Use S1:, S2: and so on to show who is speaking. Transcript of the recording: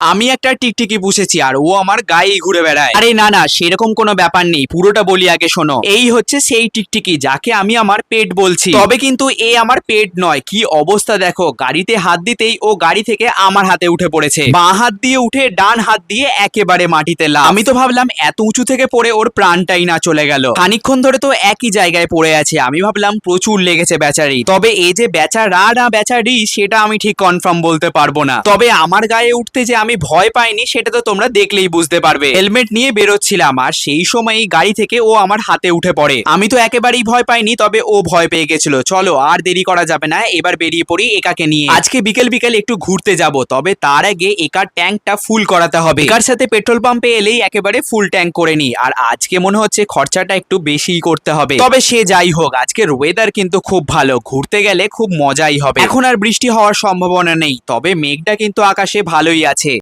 S1: আমি একটা টিকটিকি পুষেছি আর ও আমার গায়েই ঘুরে বেড়ায়। আরে না না, সেরকম কোনো ব্যাপার নেই, পুরোটা বলি আগে শোনো। এই হচ্ছে সেই টিকটিকি যাকে আমি আমার পেট বলছি। তবে কিন্তু এ আমার পেট নয়, কি অবস্থা দেখো, গাড়িতে হাত দিতেই ও গাড়ি থেকে আমার হাতে উঠে পড়েছে। বাঁ হাত দিয়ে উঠে ডান হাত দিয়ে একেবারে মাটিতে লাফ। আমি তো ভাবলাম এত উঁচু থেকে পড়ে ওর প্রাণটাই না চলে গেল। খানিকক্ষণ ধরে তো একই জায়গায় পড়ে আছে, আমি ভাবলাম প্রচুর লেগেছে বেচারি। তবে এই যে বেচারা না বেচারি, সেটা আমি ঠিক কনফার্ম বলতে পারব না। তবে আমার গায়ে উঠতে যে আমি ভয় পাইনি, সেটা তো তোমরা দেখলেই বুঝতে পারবে। হেলমেট নিয়ে বেরোচ্ছিলাম, আর সেই সময়ই গাড়ি থেকে ও আমার হাতে উঠে পড়ে। আমি তো একেবারেই ভয় পাইনি, তবে ও ভয় পেয়ে গেছিল। চলো, আর দেরি করা যাবে না, এবার বেরিয়ে পড়ি একাকে নিয়ে। আজকে বিকেল বিকেল একটু ঘুরতে যাব, তবে তার আগে একার ট্যাঙ্কটা ফুল করাতে হবে। একার সাথে পেট্রোল পাম্পে এলেই একেবারে ফুল ট্যাঙ্ক করে নি আর আজকে মনে হচ্ছে খরচাটা একটু বেশিই করতে হবে। তবে সে যাই হোক আজকের ওয়েদার কিন্তু খুব ভালো, ঘুরতে গেলে খুব মজাই হবে। এখন আর বৃষ্টি হওয়ার সম্ভাবনা নেই, তবে মেঘটা কিন্তু আকাশে ভালোই আছে।